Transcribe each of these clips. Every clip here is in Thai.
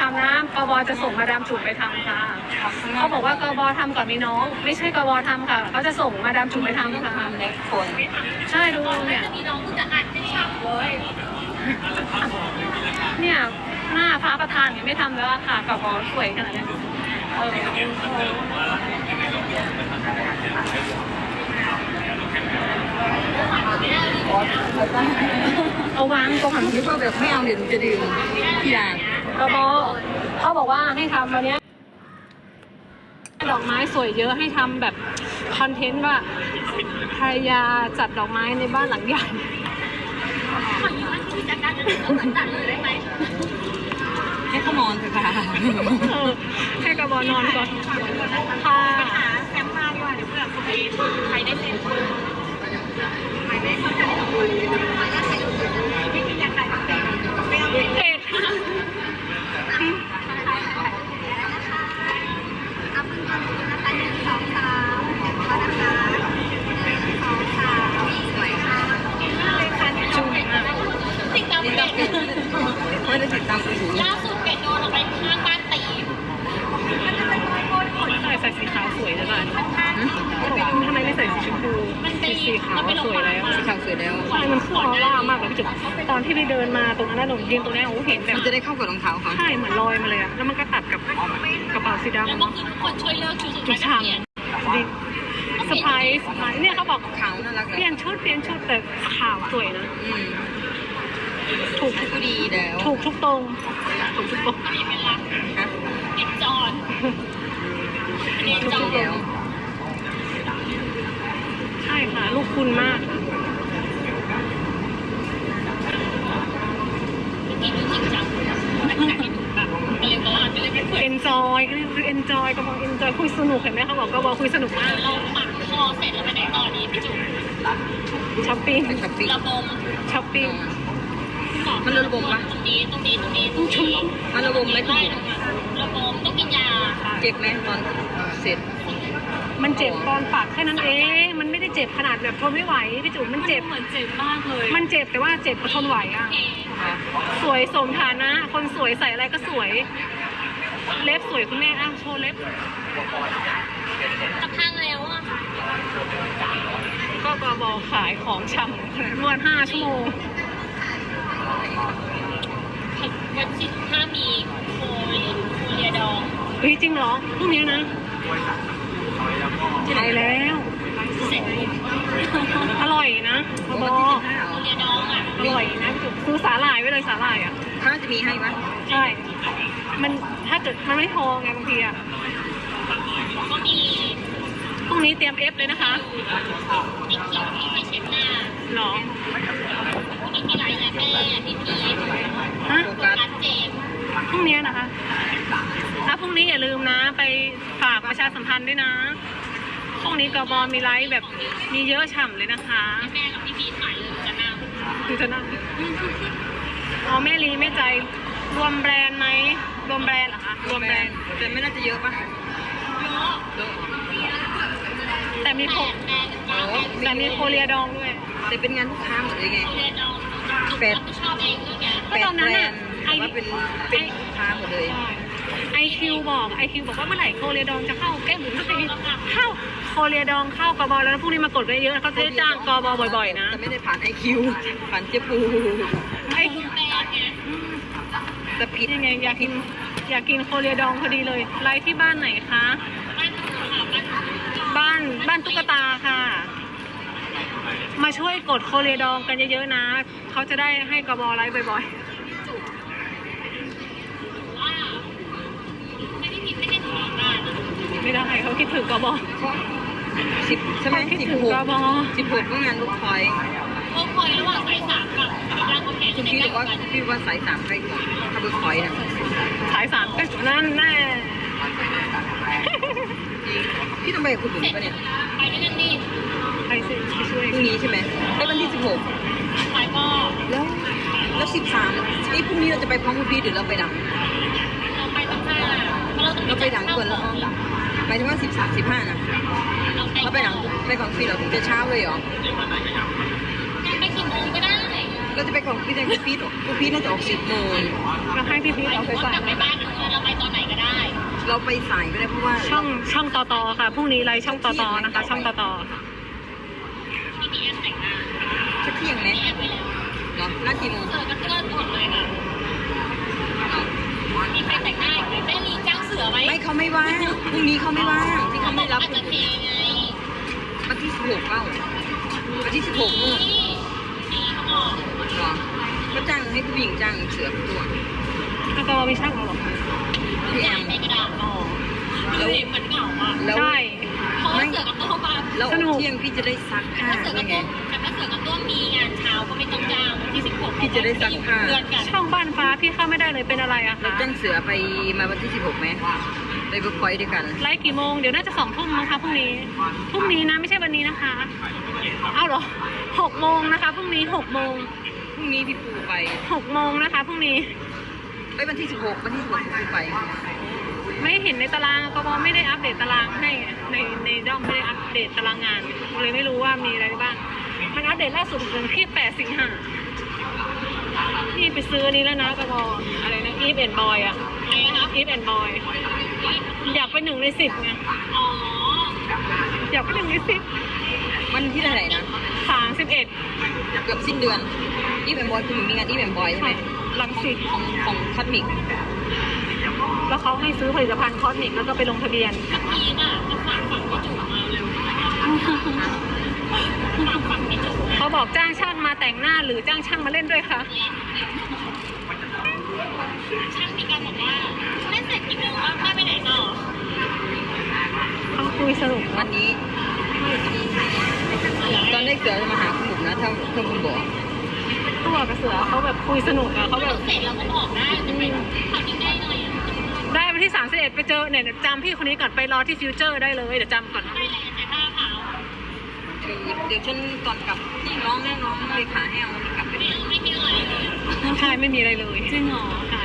ทำนะกบจะส่งมาดามจุ๋มไปทำค่ะเขาบอกว่ากบทำก่อนมีน้อง ไม่ใช่กบทำค่ะเขาจะส่งมาดามจุ๋มไปทำค่ะเล็กคนใช่ดูเนี่ยมีน้องจะอัดไม่ฉ่ำเลยเนี่ยหน้าพระประธานยังไม่ทำแล้วค่ะกบสวยขนาดนี้เออเอาวางก่อนคิดว่าแบบไม่เอาเดี๋ยวจะดื่มที่ร้าน กบเขาบอกว่าให้ทำวันเนี้ยดอกไม้สวยเยอะให้ทำแบบคอนเทนต์ว่าภรรยาจัดดอกไม้ในบ้านหลังใหญ่ขอยืมมันคุยจากการจะถึงเหมือนตัดเลยได้ไหมให้เขานอนเถอะค่ะเออให้กบนอนก่อนค่ะหาแคมป์มาดีกว่าเดี๋ยวเผื่อคุณใครได้เซ็นใครได้เข้าใจกับคนไม่มีอยากได้แบบไม่เอา เผ็ด เอาพึ่งก่อนนะคะหนึ่งสองสามก็นะคะหนึ่งสองสามสวยค่ะเลยค่ะ จุ่มอะ ติดตาม ติด เพ ตาม จ ไม่ได้ติดตามคุณหนู ล่าสุดเป็ดโดนออกไปข้างบ้านตีมันจะเป็นโคน ใส่ใส่สีขาวสวยจังเลย ข้าง ทำไมไม่ใส่สีชมพู มันเป็น สีขาวสวยแล้ว สีขาวสวยแล้ว ใช่มันคือออร่ามากเลยพี่จุ๊บตอนที่ไปเดินมาตรงนั้นนะหนูยืนตรงนี้โอ้โหเห็นแบบ มันจะได้เข้ากับรองเท้าเขา ใช่เหมือนลอยมาเลยอะแล้วมันก็ตัดกับกระเป๋า สีดำแล้วเมื่อคืนทุกคนช่วยเลิกชุดสุดจุท้ายกก็เปลี่ยนฉ่ำดิสไปซ์สไปซ์เนี่ยเขาบอกขาวน่ารักเปลี่ยนชุดเปลี่ยนชุดแต่ขาวสวยนะอืมถูกทุกก็ดีแล้วถูกทุกตรงถูกทุกตรงอันนี้เป็นรักฮะเอ็นจอนอันนี้ก็จอดีนแล้วใช่ค่ะ ลูกคุณมากกินจริงจังไม่อยากให้หนูแบบเร็วร้อนไป เลยไม่เคยเอนจอยก็เรียกเอนจอยก็บอกเอนจอยคุยสนุกเห็นไหมเขาบอกก็บอกคุยสนุกมากเราหมักคอเสร็จแล้วไปไหนต่อดีพี่จุ๋มช้อปปิ้งไปช้อปปิ้งระบมช้อปปิ้งมันระบมปะตรงนี้ตรงนี้ตรงนี้ตรงนี้มันระบมไหมคุณหนูระบมต้องกินยาเจ็บไหมตอนเสร็จ มันเจ็บตอนปากแค่นั้นเองมันไม่ได้เจ็บขนาดแบบทนไม่ไหวพี่จุ๋มมันเจ็บเหมือนเจ็บมากเลย มันเจ็บแต่ว่าเจ็บกว่าทนไหวอะสวยสมฐานะ คนสวยใส่อะไรก็สวย เล็บสวยคุณแม่อะโชว์เล็บตะพังแล้วอะก็กบขายของชำนวดห้าชั่วโมงวันที่ถ้ามีโคเรียโคเรียดองเฮ้ยจริงเหรอพรุ่งนี้นะใช่แล้วเสร็จอร่อยนะกบวันที่สิบห้าเหรโคอเรียดองอะอร่อยนะพี่จุ๊บซื้อสาหร่ายไว้เลยสาหร่ายอะถ้าจะมีให้ปะใช่ มันถ้าเกิดมันไม่พอไงบางทีอะก็มีพรุ่งนี้เตรียมเอฟเลยนะคะไอ้คิวที่ไปเช็ดหน้าหรอพวกนี้มีหลายแม่แม่พี่พีฮะโฟกัสร้านเจมส์พรุ่งนี้นะคะถ้าพรุ่งนี้อย่าลืมนะ ไปฝากประชาสัมพันธ์ด้วยนะพรุ่งนี้กบมีไลฟ์แบบมีเยอะฉ่ำเลยนะคะแม่กับพี่พีถ่ายเลยจะนั่งดูจะนั่งเอาแม่ลีแม่ใจรวมแบรนด์ไหม รวมแบรนด์เหรอคะรวมแบรนด์แต่ไม่น่าจะเยอะปะเยอะเยอะแต่มีโคแม่แม่โอ้แต่มีโคเรียดองด้วยแต่เป็นงานลูกค้าหมดเลยไงโคเรียดองหนูแปดรับผิดชอบเองเรื่องเนี้ยก็ตอนนั้นแปอะดไอแบรนด์แต่ว่าเป็นเป็นลูกค้าหมดเลยไอคิวบอกไอคิวบอกว่าเมื่อไหร่โคเรียดองจะเข้าแก้มหมูสักทีเข้าโคเรียดองเข้ากบแล้วนะพรุ่งนี้มากดกันเยอะเขาจะได้จ้างกบบ่อยๆนะแต่ไม่ได้ผ่านไอคิวผ่านเจ๊ปูไอ แม่ไงแต่ผิดยังไงอยากกินอยากกินโคเรียดองพอดีเลยไลฟ์ที่บ้านไหนคะบ้านหนูค่ะบ้านบ้านบ้านตุ๊กตาค่ะ มาช่วยกดโคเรียดองกันเยอะๆนะ เขาจะได้ให้กบไลฟ์บ่อยว่าไม่ได้ผิดไม่ได้ถูกบ้านอะๆไม่ได้เขาคิดถึงกบสิบใช่ไหมเขาคิดสิบถึงหกกบสิบหกก็งานลูกคอยเออคอยระหว่างสายสามกับราม คำแหงคุณจะพี่ได้บอกว่ากันพี่ว่าสายสามใครก่อนถ้าเบอร์คอยนะสายสามก็นั่นแน่จริงพี่ต้องไปกับคุณหนุ่มปะเนี่ยไปด้วยกันดิใครสิไปช่วยพรุ่งนี้ใช่ไหมได้วันที่สิบหกไปก็แล้วแล้วสิบสามนี่พรุ่งนี้เราจะไปพร้อมคุณพี่หรือเราไปดังเราไปตั้งห้าเพราะเราต้องเราไปดังก่อนแล้วหมายถึงว่าสิบสามสิบห้านะเราไปเราไปดังไปของฟรีเราถึงจะเช้าเลยเหรอไปกี่โมงก็ได้ เราจะไปของพี่แดงพี่พีทพี่พีทน่าจะออกสิบโมงเราให้พี่พีทเอาไปใส่กลับไปบ้านเราไปตอนไหนก็ได้ เราไปสายก็ได้เพราะว่าช่องช่องต่อต่อค่ะพรุ่งนี้ไลฟ์ช่องต่อต่อนะคะ ช่องต่อต่อที่มีแอปแต่งหน้าจะเที่ยงไหมแอปไปแล้วเนาะน่ากี่โมงเสือก็เกินหมดเลยค่ะมีใครแต่งหน้าอีกไหมแม่ลีจ้างเสือไหมไม่เขาไม่ว่างพรุ่งนี้เขาไม่ว่างที่เขาไม่รับอาจจะเทไงวันที่สิบหกเป้าวันที่สิบหกนู่นนี่นี่เขาบอกเหรอก็จ้างให้ผู้หญิงจ้างเสือตัวต่อต่อมีช่างเอาหรอพี่แอจ่ายมในกระดาษอ๋อดูเห็นเหมือนเหงาอะแล้วใช่ เพราะว่าเสือกับตัวมาแล้วสนุก เที่ยงพี่จะได้ซักผ้าถ้าเสือด้กัวบไงตัวแต่ถ้าเสือกับตัวมีงานเช้าก็ไม่ต้องจ้างวันที่สิบหกพี่จะได้ซักผ้าเพื่อนกันช่องบ้านฟ้าพี่เข้าไม่ได้เลยเป็นอะไรอะเราคะจ้างเสือไปมาวันที่สิบหกไหมไปเวิร์กพอยต์ด้วยกัน ไลฟ์กี่โมงเดี๋ยวน่าจะสองทุ่มนะคะพรุ่งนี้พรุ่งนี้นะไม่ใช่วันนี้นะคะ เอ้าเหรอ หกโมงนะคะพรุ่งนี้หกโมงพรุ่งนี้พี่ปูไปหกโมงนะคะพรุ่งนี้ไปวันที่สิบหกวันที่สิบหกพี่ไป ไม่เห็นในตารางก็บอกไม่ได้อัปเดตตารางให้ไงในในด้อมไม่ได้อัปเดตตารางงานเลยไม่รู้ว่ามีอะไรบ้างมันอัปเดตล่าสุดถึงที่แปดสิงหาพี่ไปซื้ออันนี้แล้วนะกระบอกอะไรนะอีฟแอนบอยอะอะไรนะคะอีฟแอนบอยอยากเป็นหนึ่งในสิบไงอ๋ออยากเป็นหนึ่งในสิบ วันที่เท่าไหร่นะสามสิบเอ็ดเกือบสิ้นเดือนอีแบมบอยคือมีงานอีแบมบอยใช่ไหมลังสิตของของคอสมิกแล้วเขาให้ซื้อผลิตภัณฑ์คอสมิกแล้วก็ไปลงทะเบียนพีน่ะจะฝากฝังพี่จุ๋มมาเร็วฝากฝังพี่จุ๋มเขาบอกจ้างช่างมาแต่งหน้าหรือจ้างช่างมาเล่นด้วยคะช่างมีการบอกว่าเล่นเสร็จกี่โมงว่าพาไปไหนต่อเขาคุยสนุกวันนี้ ตอนแรกเสือจะมาหาคุณบุ๋มนะถ้าถ้าคุณบอกตัวกับเสือเขาแบบคุยสนุกอะเขาแบบเสร็จแล้วก็บอกได้จะไปทำยังไงหน่อยได้วันที่31ไปเจอเนี่ยเดี๋ยวจำพี่คนนี้ก่อนไปรอที่ฟิวเจอร์ได้เลยเดี๋ยวจำก่อนไปไหนแต่ผ้าขาวคือเดี๋ยวฉันก่อนกลับนี่น้องแน่น้องเลยขาแห้ววันนี้กลับไปไม่ดิไม่มีอะไรเลยใช่ไม่มีอะไรเลยจริงเหรอใช่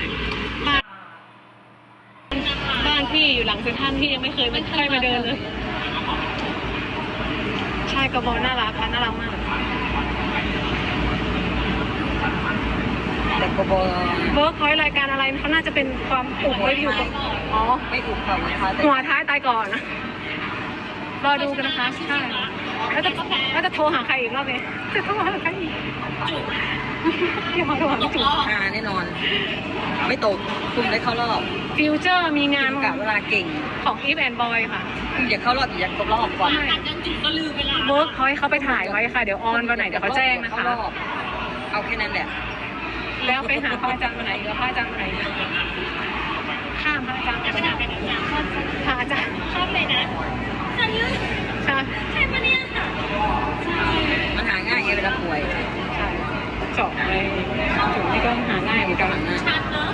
บ้านบ้านพี่อยู่หลังเซ็นทรัลพี่ยังไม่เคยไม่เคยมาเดินเลยใช่กระบอกน่ารักค่ะน่ารักมากแต่กบเวิร์กพอยรายการอะไรเขาน่าจะเป็นความอุบไว้อยู่กับอ๋อไม่ถูกเขานะคะแต่หัวท้ายตายก่อนนะรอดูกันนะคะใช่ แล้วจะแล้วจะโทรหาใครอีกรอบนี้จะโทรหาใครอีกพี่ขอโทรหาพี่จุ๊บหาแน่นอน ไม่ตกคุณได้เข้ารอบฟิวเจอร์มีงานคุณกะเวลาเก่งของอีฟแอนบอยค่ะคุณอยากเข้ารอบอยากครบรอบก่อนอาจจะจุดก็ลืมเวลาเวิร์กพอยเขาไปถ่ายไว้ค่ะ เดี๋ยวออนวันไหนเดี๋ยวเขาแจ้งนะคะเข้ารอบเอาแค่นั้นแหละ แล้วไปหาพระอาจารย์วันไหนเดี๋ยวพระอาจารย์วันไหนข้ามพระอาจารย์ไปหาพระอาจารย์ชอบเลยนะฉันยืดใช่ใช่ปะเนี่ย มันหาง่ายไงเวลาป่วย ใช่เจาะในจุดนี้ก็หาง่ายเหมือนกัน ชัดเนาะ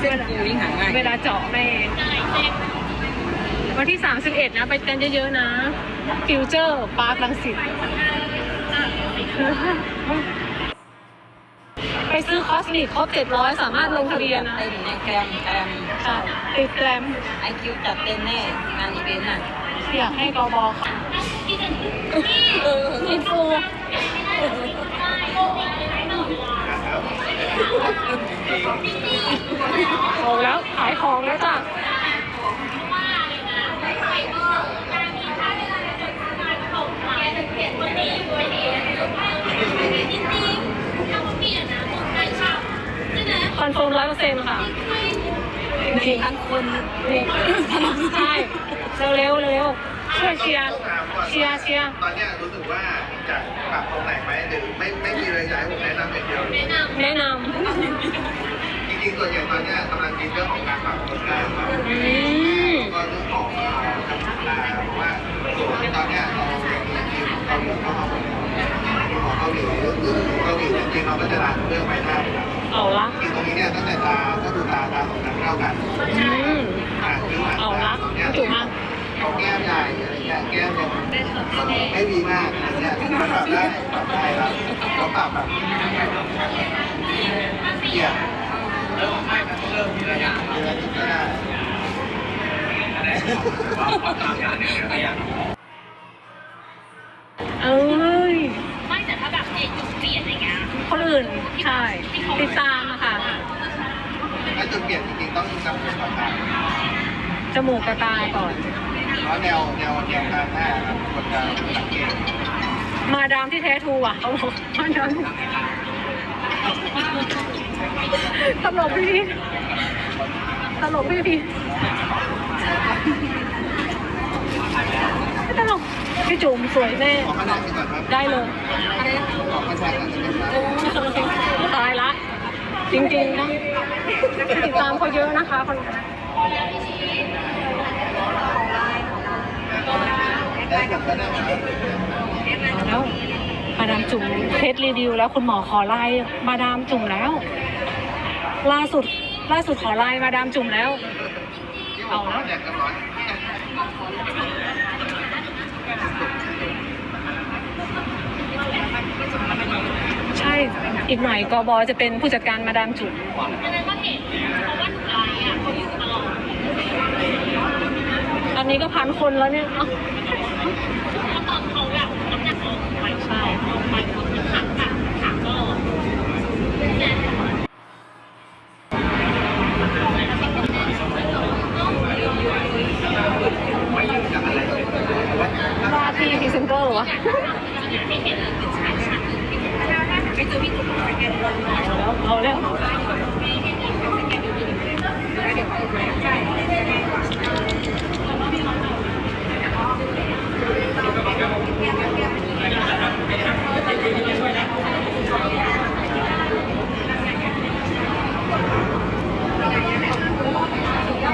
เส้นฟูยิ่งหาง่าย เวลาเจาะในได้เซ็กวันที่ 31 นะ ไปกันเยอะๆนะ ฟิวเจอร์ปาร์คลังสิตไปซื้อคอสมิกครบ700 สามารถลงทะเบียนนะเต็มในแกรมแกรมใช่ติดแกรมไอคิวจัดเต็มแน่งานอีเวนต์น่ะอยากให้กบค่ะที่ฉันเอออินฟู เอาแล้วขายของแล้วจ้ะคอนเฟิร์มร้อยเปอร์เซ็นต์ค่ะจริงทั้งคนๆนี่ใช่เร็วๆเร็วช่วยเชียร์เชียร์เชียร์ตอนนี้รู้สึกว่าจะปรับตรงไหนไหมหรือไม่ไม่มีอะไรอยากให้ผมแนะนำอย่างเดียว นะนจริงๆส่วนใหญ่ตอนเนี้ยกำลังคิดเรื่องของการปรับลดการปรับำอืมก็เรื่องของการจัดเวลาเพราะว่าส่วนที่ตอนเนี้ยเรายังมีทีมขอเกาหลีเข้ามาของเกาหลีซึ่งเกาหลีจริงๆเราก็จะรันเรื่องไปท่าอยู่แล้เอาละจริงตรงนี้เนี่ยตั้งแต่ตาก็คือตาตาของนักเล่ากันอืมอะคือหลังเอาละเนี่ยถูกมากเขาแก้มใหญ่อะไรเงี้ยแก้มเนี่ยไม่ดีมากอะไรเงี้ยปรับได้ปรับได้ครับเขาปรับแบบ เกี่ยเริ่มไม่มันเริ่มทีละย่างทีละนิดก็ได้เอ้ยไม่แต่ถ้าแบบเจจุกปีคนอื่นใช่ติดตามอะค่ะถ้าจุดเปลี่ยนจริงๆต้องจำเป็นต่างจมูกกระตาก่อนเพราะแนวแนวแนวการหน้าครับคนจะสังเกตมาดามที่แท้ทูอะเขาบอกมาดาม ตลกพี่พีตลกพี่พีไม่ตลกพี่จุ๋มสวยแน่ขอคะแนนดีก่อนครับได้เลยขอคะแนนหน่อยได้ไหมครับตายละ จริงๆนะติดตามเขาเยอะนะคะคนนี้ได้ผมก็ได้ครับแล้วมาดามจุ๋มเทสรีวิวแล้วคุณหมอขอไลน์มาดามจุ๋มแล้ว ล่าสุด ล่าสุดขอไลน์มาดามจุ๋มแล้ว เอาแล้วใช่ อีกหน่อยกบจะเป็นผู้จัดการมาดามจุ๋มตอนนี้ก็พันคนแล้วเนี่ยเอ้าใช่ ว่าที่พรีเซนเตอร์เหรอวะเอาแล้วเอาแล้ว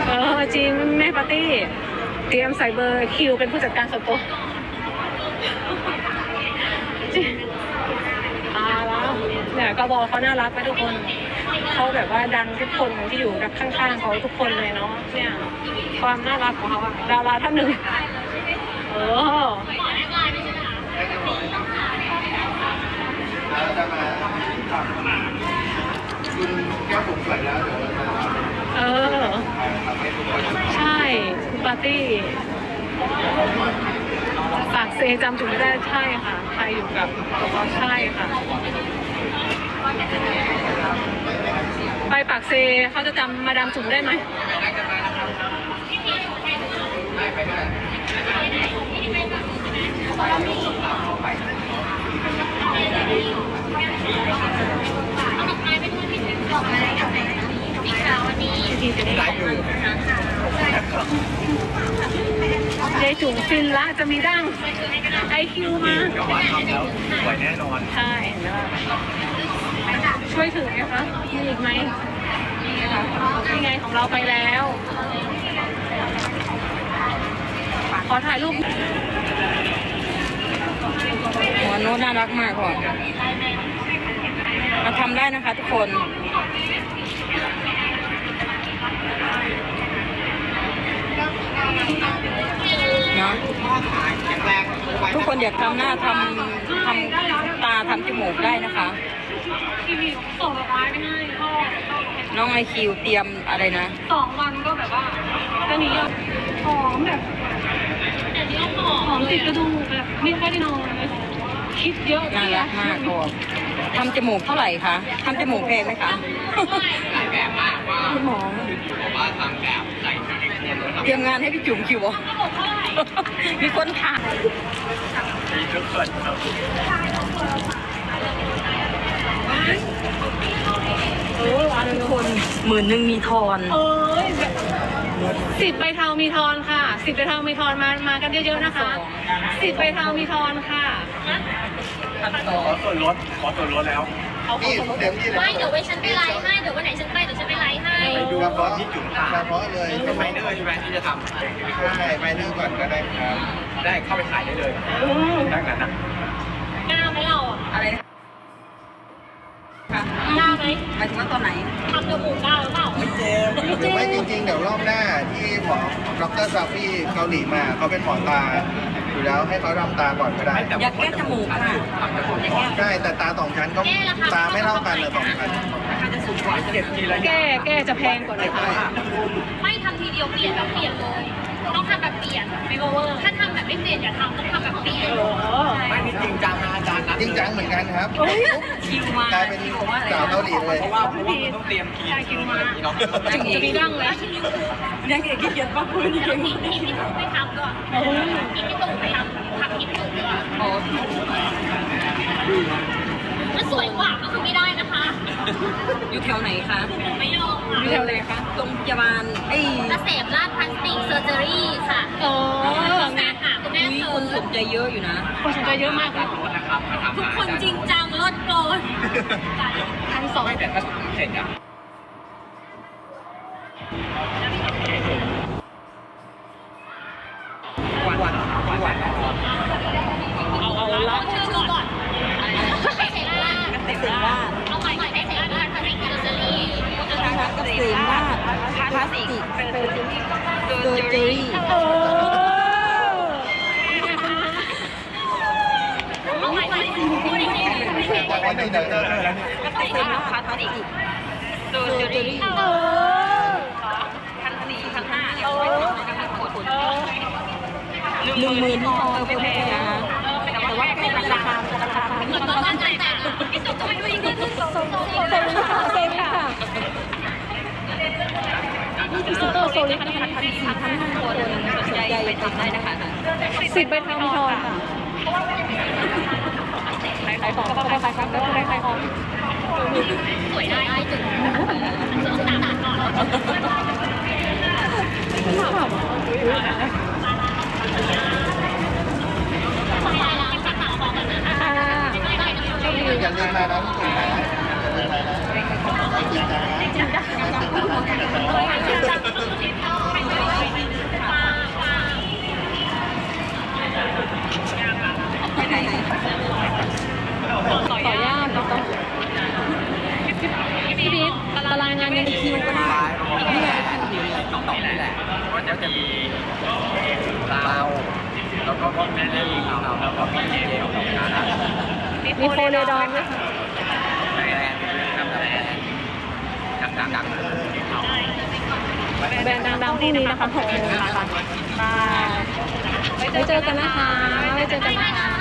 เออจริงแม่ปาร์ตี้ เตรียมใส่เบอร์คิวเป็นผู้จัดการส่วนตัวจริงอ่าแล้วเนี่ยกบเขาน่ารักไหมทุกคนเขาแบบว่าดันทุกคนที่อยู่กับข้างๆเขาทุกคนเลยเนาะเนี่ยความน่ารักของเขาอะดาราท่านหนึ่งเออแล้วจะมาทำคุณแก้วผมสวยแล้วเดี๋ยวเราจะเออทำให้ทุกคนใช่คุณ ปาร์ตี้ฝากเซจำจุดไม่ได้ใช่ค่ะใครอยู่กับใช่ค่ะ ไปปากเซเขาจะจำมาดามจุ๋มได้ไหมยายจุ๋มฟิน ละจะมีดั้งไอคิวมาเดี๋ยวว่าทำแล้วสวยแน่นอนใช่เห็นไหมช่วยถือไหมคะมีอีกไหมนี่ค่ะนี่ไงของเราไปแล้ว ขอถ่ายรูปหัวโน้ตน่ารักมากก่อนมาทำได้นะคะทุกคน เนาะทุกคนอยากทำหน้าทำทำตาทำจมูกได้นะคะทีวีส่งดอกไม้ไปให้พ่อน้องไอคิวเตรียมอะไรนะ สองวันก็แบบว่าจะหนีอะหอมแบบหอมติดกระดูกแบบไม่ค่อยได้นอนเลยคิดเยอะน่ารักมากก่อนทำจมูกเท่าไหร่คะทำจมูกแพงไหมคะ คุณหมอเตรียมงานให้พี่จุ๋มคิวบ่มีคนถามเอออันทุกคนหมื่นหนึ่งมีทอนเอ้ยแบบสิบใบเทามีทอนค่ะสิบใบเทามีทอนมามากันเยอะๆนะคะสิบใบเทามีทอนค่ะขอส่วนลดขอส่วนลดแล้ว นี่เต็มที่เลยไม่เดี๋ยวไว้ฉันไปไลฟ์ให้ เดี๋ยววันไหนฉันไปเดี๋ยวฉันไปไลฟ์ให้ดูครับที่จุ๋มเฉพาะเลยเป็นไมเนอร์ใช่ไหมที่จะทใช่ไมเนอร์ก่อนก็ได้ครับำได้เข้าไปขายได้เลยอืมดังนั้นนะกล้าไหมเราอะอะไรนะกล้าไหมหมายถึงว่าตอนไหนทำจมูกกล้าหรือเปล่าไม่เจมหรือไม่จริงๆ เดี๋ยวรอบหน้าที่หมอดรซาฟี่เกาหลีมาเขาเป็นหมอตา อยู่แล้วให้เขาทำตาก่อนก็ได้อยากแก้จมูกค่ะทำจมูกก่อนได้แต่ตาสองชั้นก็ตาไม่เท่ากันเลยสองชั้นราคาจะสูงกว่าเจ็ดทีละแก้แก้จะแพงกว่านะคะไม่ทำทีเดียวเปลี่ยนแบบเปลี่ยนเลย ต้องทำแบบเปลี่ยนไม่โอเวอร์ ถ้าทำแบบไม่เปลี่ยนอย่าทำต้องทำแบบเปลี่ยนโอ้โหไม่มีจริงจังนะอาจารย์นะจริงจังเหมือนกันครับ คิวมากลายเป็นที่บอกว่าอะไรสาวเกาหลีเลย เพราะว่าเพราะว่ามันต้องเตรียมคีย์ได้คิวมาเนาะถึงจะมีดั้งแล้วยังเอกขี้เกียจป้าพูดยังพี่ตู่ไปทำด้วยพี่ตู่ไปทำทำพี่ตู่ด้วยโอ้มัน สวยกว่าก็คือไม่ได้นะคะอยู่แถวไหนคะ ไม่ยอมอยู่แถวไหนคะโรงพยาบาลไอ้เกษมราชพลาสติกเซอร์เจอรี่ค่ะอ๋อแม่ค่ะคุณแม่มีเจคนสอนใจเยอะอยู่นะ คนสนใจเยอะมากค่ะทุกคนจริงจังลดโกนพันสองไม่แต่ถ้าเสร็จอะ ติกเซอร์เจอรี่เออเอาใหม่พูดอีกทีจากวันนี้เดินเดินแล้วนี่เกษมราชพลาสติกเซอร์เจอรี่เออพันสี่พันห้าเนี่ยไม่ถึงนะคะกดหนึ่งหมื่นที่พอไม่แพงนะแต่ว่าใกล้ราคาราคาเหมือนตอนแต่งงานพี่ตู่ก็ไม่รู้อีกทีนึงเซ็นค่ นี่พรีเซนเตอร์โซลิดนะคะพันสี่พันห้าคนสนใจไปติดได้นะคะสิบใบทองทองค่ะขายของก็ต้องขายของแล้วก็ขายของสวยได้ถึงต้องตามก่อนอ่าอย่าลืมมานะพี่ตุ๋ยนะอย่าลืมมานะ ต่อยากต่อพี่พีทตารางงานยังมีคิวก็ได้นี่ะต่อต่อนี่แหละก็จะจะมีเราแล้วก็แม่แม่ลิงเราแล้วก็มีเจลของงานมีโฟเลดอนด้วยค่ะ แบรนด์ทำแบรนด์ ดังๆแบรนด์ดังๆพรุ่งนี้นะคะหกโมงนะคะบายไว้เจอกันนะคะไว้เจอกันนะคะ